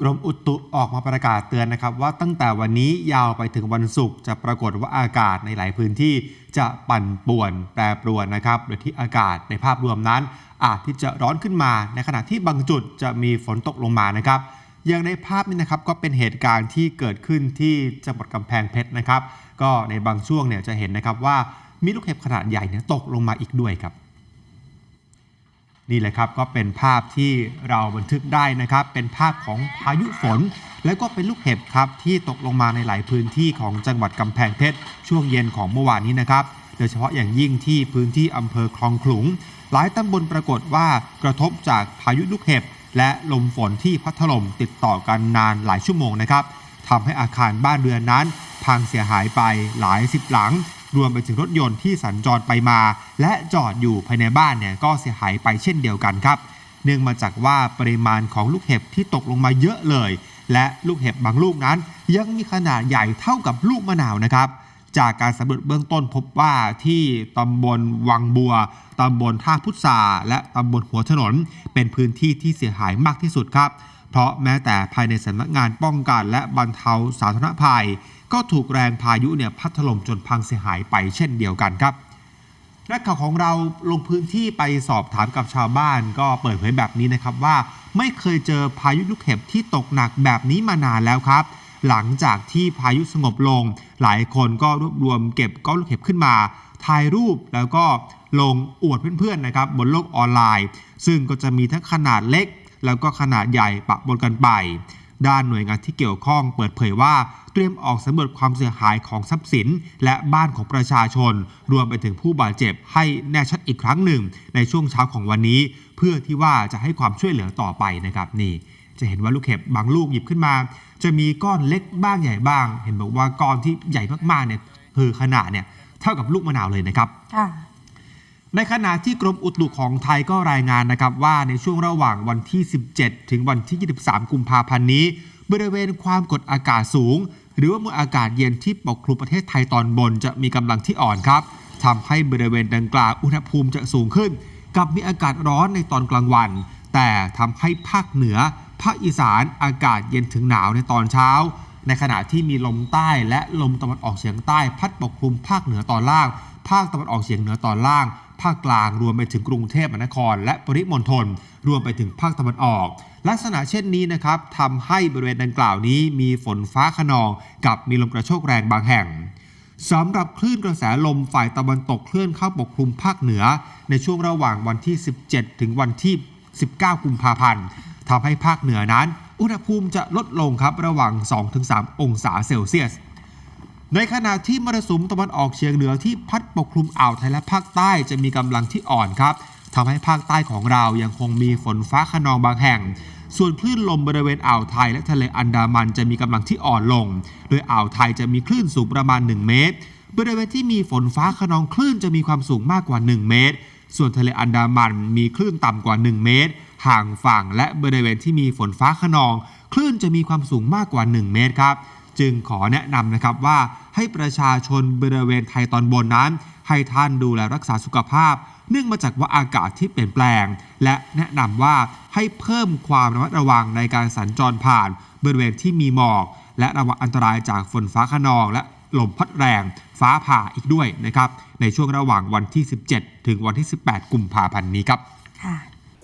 กรมอุตุออกมาประกาศเตือนนะครับ ว่าตั้งแต่วันนี้ยาวไปถึงวันศุกร์จะปรากฏว่าอากาศในหลายพื้นที่จะปั่นป่วนแปรปรวนนะครับ โดยที่อากาศในภาพรวมนั้น อาจที่จะร้อนขึ้นมา ในขณะที่บางจุดจะมีฝนตกลงมานะครับ อย่างในภาพนี้นะครับก็เป็นเหตุการณ์ที่เกิดขึ้นที่จังหวัดกำแพงเพชรนะครับ ก็ในบางช่วงเนี่ยจะเห็นนะครับว่ามีลูกเห็บขนาดใหญ่เนี่ยตกลงมาอีกด้วยครับ นี่แหละครับก็เป็นภาพที่เราบันทึกได้นะครับ เป็นภาพของพายุฝน และก็เป็นลูกเห็บครับที่ตกลงมาในหลายพื้นที่ของจังหวัดกำแพงเพชรช่วงเย็นของเมื่อวานนี้นะครับ โดยเฉพาะอย่างยิ่งที่พื้นที่อำเภอคลองขลุง หลายตำบลปรากฏว่ากระทบจากพายุลูกเห็บ และลมฝนที่พัดถล่มติดต่อกันนานหลายชั่วโมงนะครับทำให้อาคารบ้านเรือนนั้น พังเสียหายไปหลายสิบหลัง รวมไปถึงรถยนต์ที่สัญจรไปมา และจอดอยู่ภายในบ้านเนี่ยก็เสียหายไปเช่นเดียวกันครับ เนื่องมาจากว่าปริมาณของลูกเห็บที่ตกลงมาเยอะเลย และลูกเห็บบางลูกนั้น ยังมีขนาดใหญ่เท่ากับลูกมะนาวนะครับจากการสำรวจเบื้องต้นพบว่าที่ตำบลวังบัว ตำบลท่าพุทราและตำบลหัวถนน เป็นพื้นที่ที่เสียหายมากที่สุดครับ เพราะแม้แต่ภายในสำนักงานป้องกันและบรรเทาสาธารณภัย ก็ถูกแรงพายุเนี่ยพัดถล่มจนพังเสียหายไปเช่นเดียวกันครับนักข่าวของเราลงพื้นที่ไปสอบถามกับชาวบ้าน ก็เปิดเผยแบบนี้นะครับว่า ไม่เคยเจอพายุลูกเห็บที่ตกหนักแบบนี้มานานแล้วครับ หลังจากที่พายุสงบลง หลายคนก็รวบรวมเก็บก้อนลูกเห็บขึ้นมาถ่ายรูปแล้วก็ลงอวดเพื่อนๆนะครับบนโลกออนไลน์ ซึ่งก็จะมีทั้งขนาดเล็ก แล้วก็ขนาดใหญ่ปะปนกันไป ด้านหน่วยงานที่เกี่ยวข้องเปิดเผยว่าเตรียมออกสำรวจความเสียหายของทรัพย์สิน และบ้านของประชาชน รวมไปถึงผู้บาดเจ็บให้แน่ชัดอีกครั้งหนึ่ง ในช่วงเช้าของวันนี้ เพื่อที่ว่าจะให้ความช่วยเหลือต่อไปนะครับนี่ จะเห็นว่าลูกเห็บบางลูกหยิบขึ้นมา จะมีก้อนเล็กบ้างใหญ่บ้าง เห็นบอกว่าก้อนที่ใหญ่มากๆเนี่ยคือขนาดเนี่ยเท่ากับลูกมะนาวเลยนะครับค่ะ ในขณะที่กรมอุตุของไทยก็รายงานนะครับว่าในช่วงระหว่างวันที่ 17 ถึงวันที่ 23 กุมภาพันธ์นี้ บริเวณความกดอากาศสูง หรือว่ามวลอากาศเย็นที่ปกคลุมประเทศไทยตอนบนจะมีกำลังที่อ่อนครับทำให้บริเวณดังกล่าวอุณหภูมิจะสูงขึ้น กับมีอากาศร้อนในตอนกลางวัน แต่ทำให้ภาคเหนือ ภาคอีสานอากาศเย็นถึงหนาวในตอนเช้า ในขณะที่มีลมใต้และลมตะวันออกเฉียงใต้ พัดปกคลุมภาคเหนือตอนล่าง ภาคตะวันออกเฉียงเหนือตอนล่าง ภาคกลางรวมไปถึงกรุงเทพมหานคร และปริมณฑลรวมไปถึงภาคตะวันออก ลักษณะเช่นนี้นะครับทำให้บริเวณดังกล่าวนี้มีฝนฟ้าขนอง กับมีลมกระโชกแรงบางแห่งสำหรับคลื่นกระแสลมฝ่ายตะวันตกเคลื่อนเข้าปกคลุมภาคเหนือ ในช่วงระหว่างวันที่ 17 ถึงวันที่ 19 กุมภาพันธ์ทำให้ภาคเหนือนั้น อุณหภูมิจะลดลงครับระหว่าง 2-3 องศาเซลเซียส ในขณะที่มรสุมตะวันออกเฉียงเหนือที่พัดปกคลุมอ่าวไทยและภาคใต้จะมีกำลังที่อ่อนครับทำให้ภาคใต้ของเรายังคงมีฝนฟ้าขนองบางแห่ง ส่วนคลื่นลมบริเวณอ่าวไทยและทะเลอันดามันจะมีกำลังที่อ่อนลง โดยอ่าวไทยจะมีคลื่นสูงประมาณ 1 เมตร บริเวณที่มีฝนฟ้าขนองคลื่นจะมีความสูงมากกว่า 1 เมตร ส่วนทะเลอันดามันมีคลื่นต่ำกว่า 1 เมตร ห่างฝั่งและบริเวณที่มีฝนฟ้าขนอง คลื่นจะมีความสูงมากกว่า 1 เมตรครับ จึงขอแนะนำนะครับว่าให้ประชาชนบริเวณไทยตอนบนนั้น ให้ท่านดูแลรักษาสุขภาพ เนื่องมาจากว่าอากาศที่เปลี่ยนแปลง และแนะนำว่าให้เพิ่มความระมัดระวังในการสัญจรผ่านบริเวณที่มีหมอก และระวังอันตรายจากฝนฟ้าขนอง และลมพัดแรง ฟ้าผ่าอีกด้วยนะครับในช่วงระหว่างวันที่ 17 ถึงวันที่ 18 กุมภาพันธ์นี้ครับค่ะ